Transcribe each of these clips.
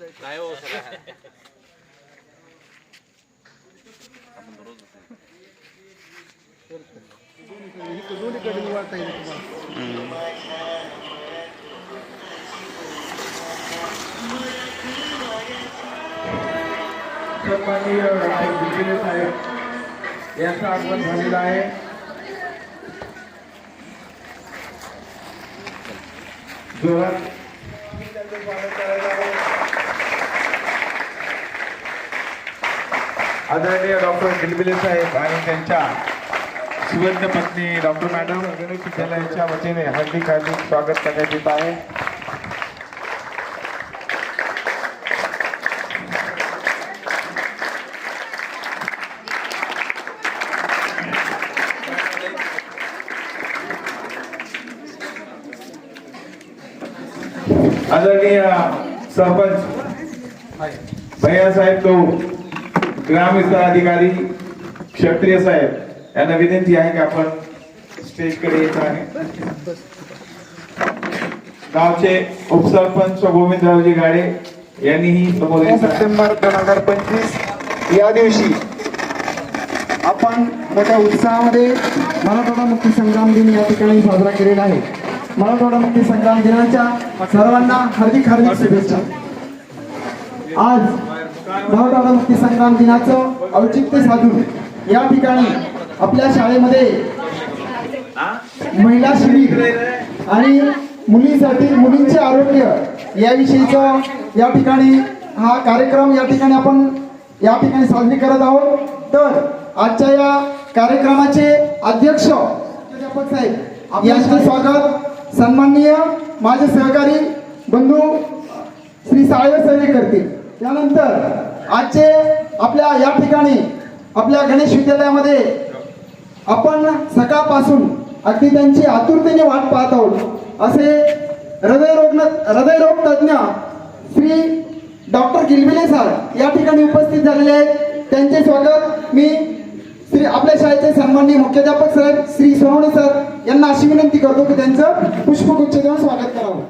नाही हो सर दोन्हीकडे निवाडता येईल सन्माननीय साहेब यांचं आगमन झालेलं आहे जोरात त्यांचं स्वागत करायला आहे. आदरणीय डॉक्टर किलबिले साहेब आणि त्यांच्या सुवर्ण पत्नी डॉक्टर मॅडम गणेश विद्यालयाच्या वतीने हार्दिक हार्दिक स्वागत करण्यात येत आहे. आदरणीय सरपंच भैयासाहेब तो ग्रामविस्तार अधिकारी क्षत्रिय साहेब यांना विनंती आहे की आपण स्टेजकडे येत आहे. गावचे उपसरपंच गोविंदरावजी गाडे यांनीही आहे. सप्टेंबर दोन हजार पंचवीस या दिवशी आपण मोठ्या उत्साहामध्ये मराठवाडा मुक्ती संग्राम दिन या ठिकाणी साजरा केलेला आहे. मराठवाडा मुक्ती संग्राम दिनाच्या सर्वांना हार्दिक हार्दिक शुभेच्छा. आज मराठवाडा मुक्ती संग्राम दिनाचं औचित्य साधून या ठिकाणी आपल्या शाळेमध्ये महिला शिबिर आणि मुलींसाठी मुलींचे आरोग्य याविषयीचं या ठिकाणी हा कार्यक्रम या ठिकाणी आपण या ठिकाणी साजरी करत आहोत. तर आजच्या या कार्यक्रमाचे अध्यक्ष साहेब यांचे स्वागत. सन्माननीय माझे सहकारी बंधू श्री साळे सरे करतील. त्यानंतर आजचे आपल्या या ठिकाणी आपल्या गणेश विद्यालयामध्ये आपण सकाळपासून अगदी त्यांची आतुरतेने वाट पाहत आहोत. असे हृदयरोग हृदयरोग तज्ज्ञ श्री डॉक्टर गिलबिले सर या ठिकाणी उपस्थित झालेले आहेत. त्यांचे स्वागत. मी श्री आपल्या शाळेचे सन्माननीय मुख्याध्यापक साहेब श्री सोनवणे सर यांना अशी विनंती करतो की त्यांचं पुष्पगुच्छ देऊन स्वागत करावं.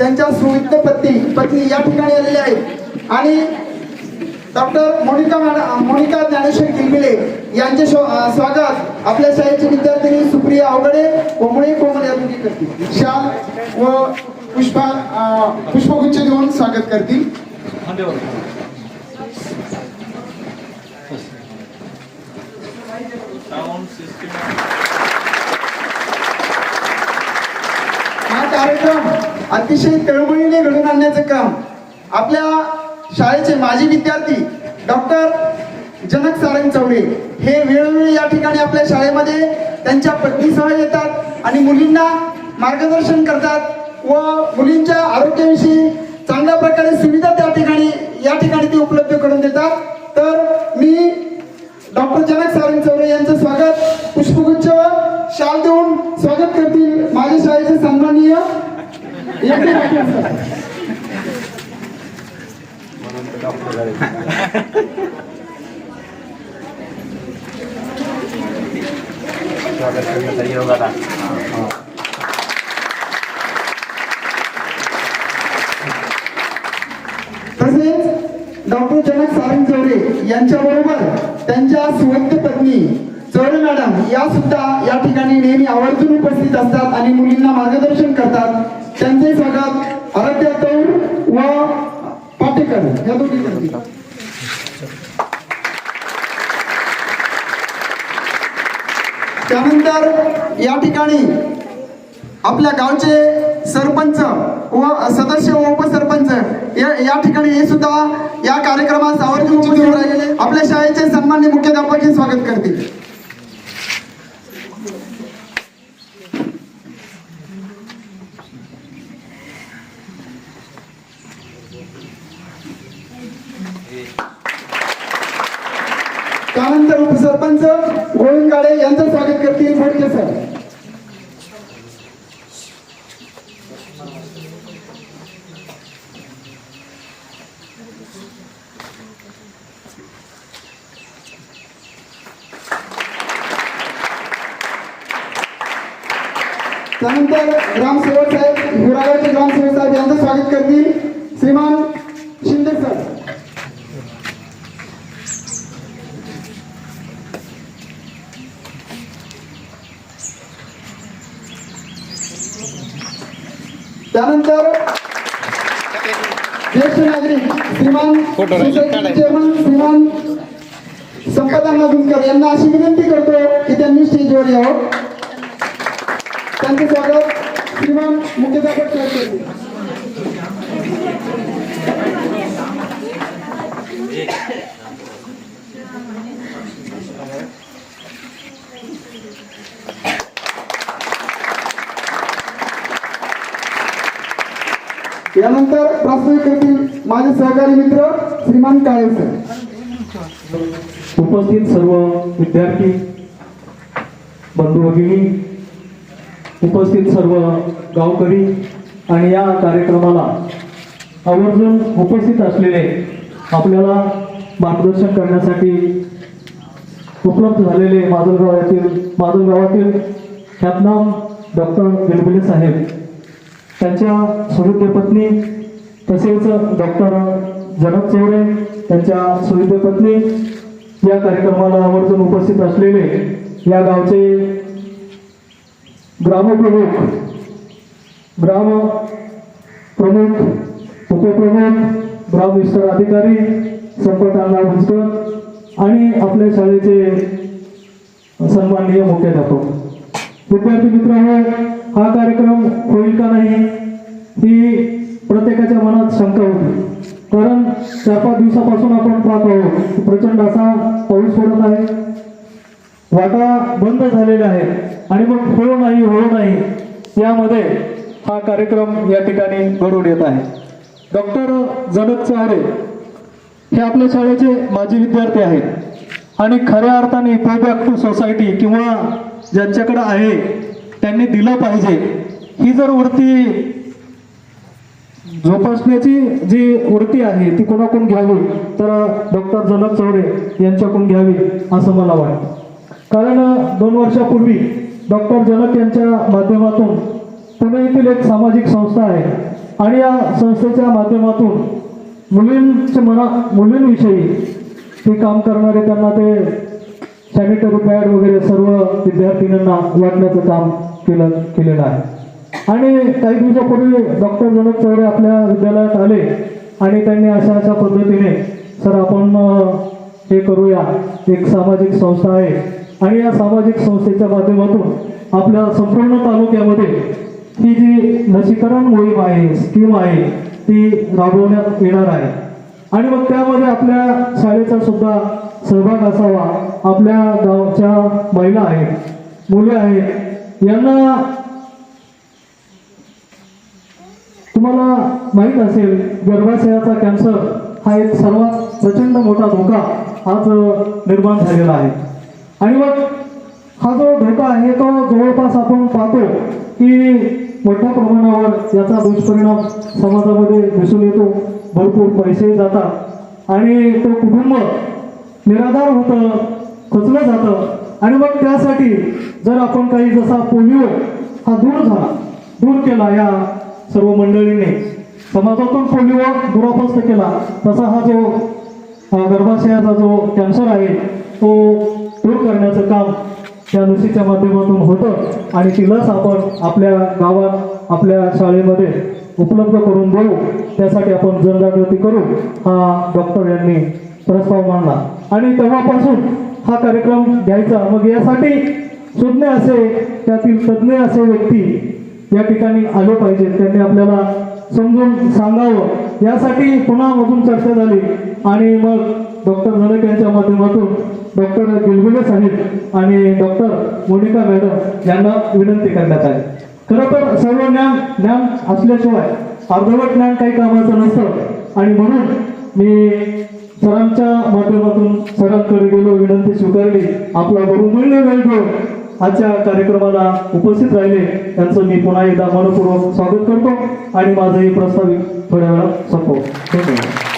त्यांच्या सुविध पत्नी पत्नी या ठिकाणी आलेले आहेत आणि डॉक्टर मोनिका मॅडम मोनिका ज्ञानेश्वर गिलबिले यांचे स्वागत आपल्या शाळेचे विद्यार्थिनी सुप्रिया अवघडे कोमळे कोमल या दोघी करतील. शाल व पुष्पा पुष्पगुच्छ देऊन स्वागत करतील. हा कार्यक्रम अतिशय तळमळीने घडून आणण्याचं काम आपल्या शाळेचे माजी विद्यार्थी डॉक्टर जनक सारंग चौरे हे वेळोवेळी या ठिकाणी आपल्या शाळेमध्ये त्यांच्या पत्नीसह येतात आणि मुलींना मार्गदर्शन करतात व मुलींच्या आरोग्याविषयी चांगल्या प्रकारे सुविधा त्या ठिकाणी या ठिकाणी ते उपलब्ध करून देतात. तर मी डॉक्टर जनक सारंग चौरे यांचं स्वागत पुष्पगुच्छ शाल देऊन स्वागत करतील माझ्या शाळेचे सन्माननीय यज्ञ पाटील सर. स्वागत तसेच डॉक्टर जनक सारंग चौरे यांच्या बरोबर त्यांच्या सुवक्त पत्नी चौरे मॅडम या सुद्धा या ठिकाणी नेहमी आवर्जून उपस्थित असतात आणि मुलींना मार्गदर्शन करतात. त्यांचे स्वागत आराध्या तौर व पाटेकर या दोघी त्यानंतर या ठिकाणी आपल्या गावचे सरपंच व सदस्य व उपसरपंच या या ठिकाणी हे सुद्धा या कार्यक्रमात आवर्जून उपस्थित राहिले. आपल्या शाळेचे सन्मान्य मुख्याध्यापक हे स्वागत करतील. त्यानंतर उपसरपंच गोविंदगाडे यांचं स्वागत करतील बोडके सर. त्यानंतर ग्रामसेवक साहेब हिरागावचे ग्रामसेवक साहेब यांचं स्वागत करतील. श्रीमान त्यानंतर ज्येष्ठ नागरिक श्रीमान चेअरमन श्रीमान संपदा गुंजकर यांना अशी विनंती करतो की त्यांनी स्टेजवर यावं. त्यांचे स्वागत. श्रीमान मुख्याध्यापक यानंतर प्रास्ताविक करतील माझे सहकारी मित्र श्रीमान काळे सर. उपस्थित सर्व विद्यार्थी बंधू भगिनी उपस्थित सर्व गावकरी आणि या कार्यक्रमाला आवर्जून उपस्थित असलेले आपल्याला मार्गदर्शन करण्यासाठी उपलब्ध झालेले माजलगाव येथील माजलगावातील ख्यातनाम डॉक्टर बिलबिले साहेब. त्यांच्या सुविद्य पत्नी तसेच डॉक्टर जनक चौरे त्यांच्या सुविद्य पत्नी या कार्यक्रमाला आवर्जून उपस्थित असलेले या गावचे ग्रामप्रमुख ग्राम प्रमुख उपप्रमुख ग्राम विस्तार अधिकारी संपर्क भुजकर आणि आपल्या शाळेचे सन्माननीय मुख्याध्यापक. विद्यार्थी मित्रांनो हा कार्यक्रम होईल का नाही ही प्रत्येकाच्या मनात शंका होती. कारण चार पाच दिवसापासून आपण पाहत आहोत प्रचंड असा पाऊस पडत आहे. वाटा बंद झालेल्या आहेत आणि मग हो नाही हो नाही यामध्ये हा कार्यक्रम या ठिकाणी घडून येत आहे. डॉक्टर जनक चहारे हे आपल्या शाळेचे माजी विद्यार्थी आहेत. आणि खऱ्या अर्थाने पे बॅक टू सोसायटी किंवा ज्यांच्याकडे आहे त्यांनी दिलं पाहिजे. ही जर वृत्ती जोपासण्याची जी वृत्ती आहे ती कोणाकडून घ्यावी? तर डॉक्टर जनक चौरे यांच्याकडून घ्यावी असं मला वाटतं. कारण दोन वर्षापूर्वी डॉक्टर जनक यांच्या माध्यमातून पुणे येथील एक सामाजिक संस्था आहे. आणि या संस्थेच्या माध्यमातून मुलींच्या मना मुलींविषयी ते काम करणारे त्यांना ते सॅनिटरी पॅड वगैरे सर्व विद्यार्थिनींना वाटण्याचं काम केलं केलेलं आहे. आणि काही दिवसापूर्वी डॉक्टर जनक चौरे आपल्या विद्यालयात आले आणि त्यांनी अशा अशा पद्धतीने सर आपण हे करूया. एक सामाजिक संस्था आहे. आणि या सामाजिक संस्थेच्या माध्यमातून आपल्या संपूर्ण तालुक्यामध्ये ही जी लसीकरण मोहीम आहे स्कीम आहे ती राबवण्यात येणार आहे. आणि मग त्यामध्ये आपल्या शाळेचा सुद्धा सहभाग असावा. आपल्या गावच्या महिला आहेत मुले आहेत यांना तुम्हाला माहीत असेल गर्भाशयाचा कॅन्सर हा एक सर्वात प्रचंड मोठा धोका आज निर्माण झालेला आहे. आणि मग हा जो धोका आहे तो जवळपास आपण पाहतो की मोठ्या प्रमाणावर याचा दुष्परिणाम समाजामध्ये दिसून येतो. भरपूर पैसे जातात. आणि तो कुटुंब निराधार होतं खचलं जातं. आणि मग त्यासाठी जर आपण काही जसा पोलिओ हा दूर झाला दूर केला या सर्व मंडळीने समाजातून पोलिओ दुरापस्त केला. तसा हा जो गर्भाशयाचा जो कॅन्सर आहे तो दूर करण्याचं काम त्या लसीच्या माध्यमातून होतं आणि ती लस आपण आपल्या गावात आपल्या शाळेमध्ये उपलब्ध करून देऊ. त्यासाठी आपण जनजागृती करू हा डॉक्टर यांनी प्रस्ताव मांडला. आणि तेव्हापासून हा कार्यक्रम घ्यायचा. मग यासाठी सुज्ञ असे त्यातील तज्ज्ञ असे व्यक्ती या ठिकाणी आले पाहिजेत त्यांनी आपल्याला समजून सांगावं. यासाठी पुन्हा मधून चर्चा झाली. आणि मग डॉक्टर जनक यांच्या माध्यमातून डॉक्टर गिलगुले साहेब आणि डॉक्टर मोनिका मॅडम यांना विनंती करण्यात आली. खरं तर सर्व ज्ञान ज्ञान असल्याशिवाय अर्धवट ज्ञान काही कामाचं नसतं. आणि म्हणून मी सरांच्या माध्यमातून सरांकडे गेलो विनंती स्वीकारली. आपला बहुमूल्य वेळ घेऊन आजच्या कार्यक्रमाला उपस्थित राहिले. त्यांचं मी पुन्हा एकदा मनपूर्वक स्वागत करतो आणि माझंही प्रस्तावित थोड्या वेळात संपवतो. धन्यवाद.